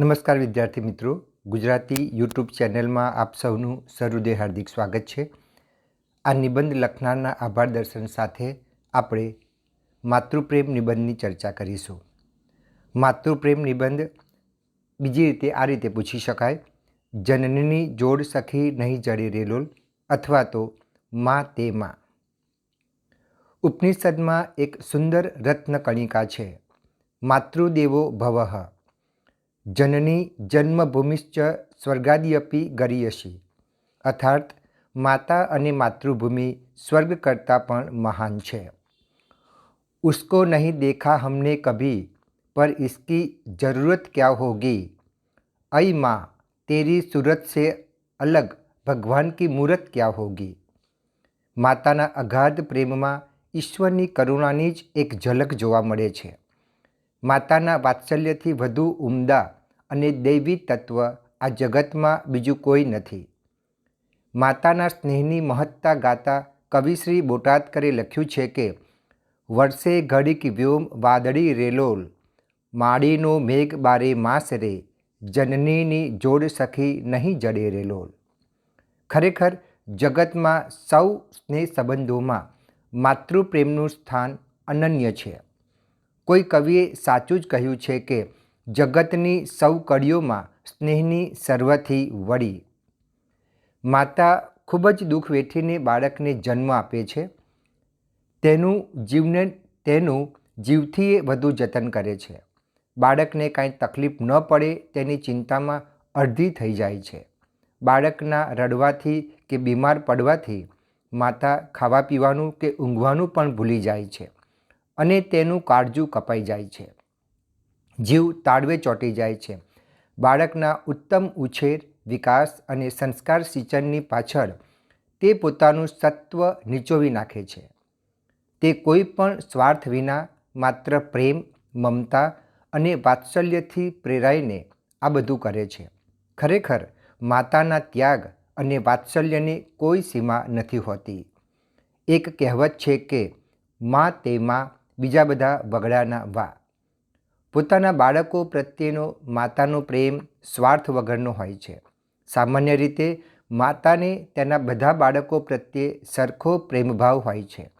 નમસ્કાર વિદ્યાર્થી મિત્રો. ગુજરાતી યુટ્યુબ ચેનલમાં આપ સૌનું સહૃદય હાર્દિક સ્વાગત છે. આ નિબંધ લખનારના આભાર દર્શન સાથે આપણે માતૃપ્રેમ નિબંધની ચર્ચા કરીશું. માતૃપ્રેમ નિબંધ બીજી રીતે આ રીતે પૂછી શકાય. જનનીની જોડ સખી નહીં જડે રેલોલ અથવા તો મા તે મા. ઉપનિષદમાં એક સુંદર રત્નકણિકા છે. માતૃદેવો ભવઃ. જનની જન્મભૂમિશ્ચ સ્વર્ગાદિયપી ગરીયસી અર્થાત માતા અને માતૃભૂમિ સ્વર્ગ કરતાં પણ મહાન છે उसको नहीं देखा हमने कभी पर इसकी ज़रूरत क्या होगी अई माँ तेरी सूरत से અલગ ભગવાન કી મૂરત ક્યાં હોગી માતાના અગાધ પ્રેમમાં ઈશ્વરની કરુણાની જ એક ઝલક જોવા મળે છે માતાના વાત્સલ્યથી વધુ ઉમદા અને દૈવી તત્વ આ જગતમાં બીજું કોઈ નથી. માતાના સ્નેહની મહત્તા ગાતા કવિશ્રી બોટાદકરે લખ્યું છે કે વર્ષે ઘડીક વ્યોમ વાદળી રેલોલ, માળીનો મેઘ બારે માસ રે, જનનીની જોડ સખી નહીં જડે રેલોલ. ખરેખર જગતમાં સૌ સ્નેહ સંબંધોમાં માતૃપ્રેમનું સ્થાન અનન્ય છે. કોઈ કવિએ સાચું જ કહ્યું છે કે જગતની સૌ કડીઓમાં સ્નેહની સર્વથી વળી માતા ખૂબ જ દુઃખ વેઠીને બાળકને જન્મ આપે છે. તેનું જીવને, તેનું જીવથી વધુ જતન કરે છે. બાળકને કાંઈ તકલીફ ન પડે તેની ચિંતામાં અડધી થઈ જાય છે. બાળકના રડવાથી કે બીમાર પડવાથી માતા ખાવા પીવાનું કે ઊંઘવાનું પણ ભૂલી જાય છે અને તેનું કાળજું કપાઈ જાય છે. જીવ તાળવે ચોંટી જાય છે. બાળકના ઉત્તમ ઉછેર, વિકાસ અને સંસ્કાર સિંચનની પાછળ તે પોતાનું સત્વ નીચોવી નાખે છે. તે કોઈ પણ સ્વાર્થ વિના માત્ર પ્રેમ, મમતા અને વાત્સલ્યથી પ્રેરાઈને આ બધું કરે છે. ખરેખર, માતાના ત્યાગ અને વાત્સલ્યની કોઈ સીમા નથી હોતી. એક કહેવત છે કે, માં તેમાં બીજા બધા વગડાના વા. પોતાના બાળકો પ્રત્યેનો માતાનો પ્રેમ, સ્વાર્થ વગરનો હોય છે. સામાન્ય રીતે માતાને તેના બધા બાળકો પ્રત્યે સરખો પ્રેમભાવ હોય છે.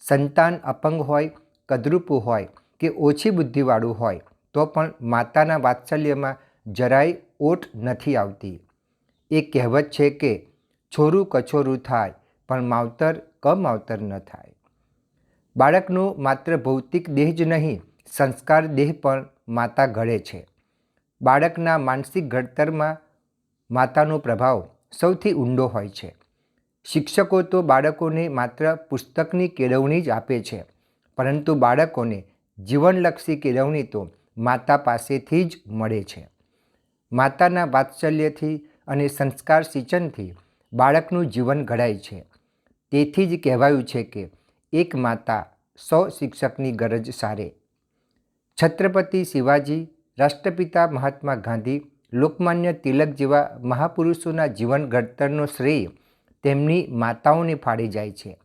સંતાન અપંગ હોય, કદરૂપું હોય કે ઓછી બુદ્ધિવાળું હોય, તો પણ માતાના વાત્સલ્યમાં જરાય ઓટ નથી આવતી. એ કહેવત છે કે, છોરું કછોરું થાય, પણ માવતર કમાવતર ન થાય. બાળકનો માત્ર ભૌતિક દેહ જ નહીં સંસ્કાર દેહ પણ માતા ઘડે છે. બાળકના માનસિક ઘડતરમાં માતાનો પ્રભાવ સૌથી ઊંડો હોય છે. શિક્ષકો તો બાળકોને માત્ર પુસ્તકની કેળવણી જ આપે છે, પરંતુ બાળકોને જીવનલક્ષી કેળવણી તો માતા પાસેથી જ મળે છે. માતાના વાત્સલ્યથી અને સંસ્કાર સિંચનથી બાળકનું જીવન ઘડાય છે. તેથી જ કહેવાયું છે કે એક માતા સો શિક્ષકની ગરજ સારે. છત્રપતિ શિવાજી, રાષ્ટ્રપિતા મહાત્મા ગાંધી, લોકમાન્ય તિલક જેવા મહાપુરુષોના જીવન ઘડતરનો શ્રેય તેમની માતાઓને ફાળી જાય છે.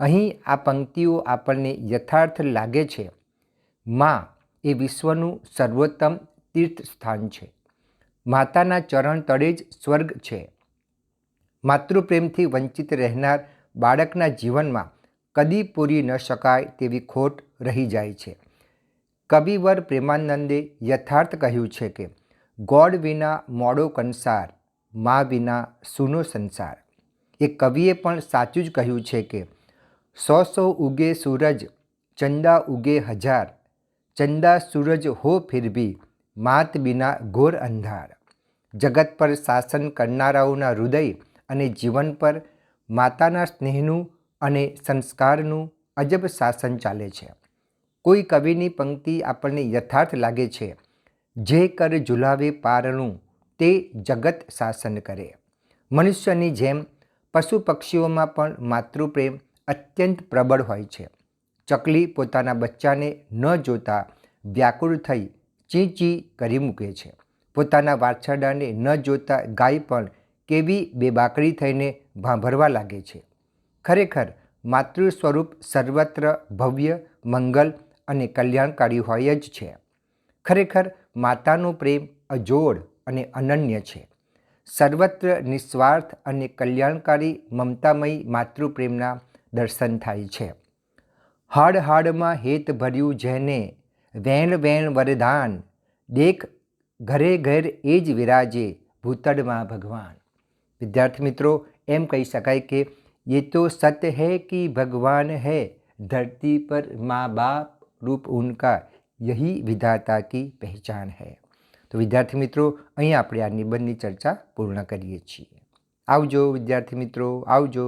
અહીં આ પંક્તિઓ આપણને યથાર્થ લાગે છે. માં એ વિશ્વનું સર્વોત્તમ તીર્થ સ્થાન છે. માતાના ચરણ તળે જ સ્વર્ગ છે. માતૃપ્રેમથી વંચિત રહેનાર બાળકના જીવનમાં કદી પૂરી ન શકાય તેવી ખોટ રહી જાય છે. કવિવર પ્રેમાનંદે યથાર્થ કહ્યું છે કે, ગોડ વિના મોડો કંસાર, મા વિના સૂનો સંસાર. એ કવિએ પણ સાચું જ કહ્યું છે કે, સો સો ઉગે સૂરજ, ચંદા ઉગે હજાર, ચંદા સૂરજ હો ફિર ભી, માત બિના ઘોર અંધાર. જગત પર શાસન કરનારાઓના હૃદય અને જીવન પર માતાના સ્નેહનું અને સંસ્કારનું અજબ શાસન ચાલે છે. કોઈ કવિની પંક્તિ આપણને યથાર્થ લાગે છે. જે કર ઝુલાવે પારણું, તે જગત શાસન કરે. મનુષ્યની જેમ પશુ પક્ષીઓમાં પણ માતૃપ્રેમ અત્યંત પ્રબળ હોય છે. ચકલી પોતાના બચ્ચાને ન જોતા વ્યાકુળ થઈ ચી ચી કરી મૂકે છે. પોતાના વાછરડાને ન જોતા ગાય પણ કેવી બેબાકડી થઈને ભાંભરવા લાગે છે. ખરેખર, માતૃ સ્વરૂપ સર્વત્ર ભવ્ય, મંગલ અને કલ્યાણકારી હોય જ છે. ખરેખર, માતાનો પ્રેમ અજોડ અને અનન્ય છે. સર્વત્ર નિસ્વાર્થ અને કલ્યાણકારી, મમતામય માતૃપ્રેમના દર્શન થાય છે. હાડ હાડમાં હેત ભર્યું જેને વેણ વેણ વરદાન, દેખ ઘરે ઘર એ જ વિરાજે ભૂતળમાં ભગવાન. વિદ્યાર્થી મિત્રો, એમ કહી શકાય કે એ તો સત હૈ કે ભગવાન હૈ, ધરતી પર મા બાપ રૂપ ઉનકા યહી વિધાતા કી પહેચાન હૈ તો વિદ્યાર્થી મિત્રો અહીં આપણે આ નિબંધની ચર્ચા પૂર્ણ કરીએ છીએ આવજો વિદ્યાર્થી મિત્રો, આવજો!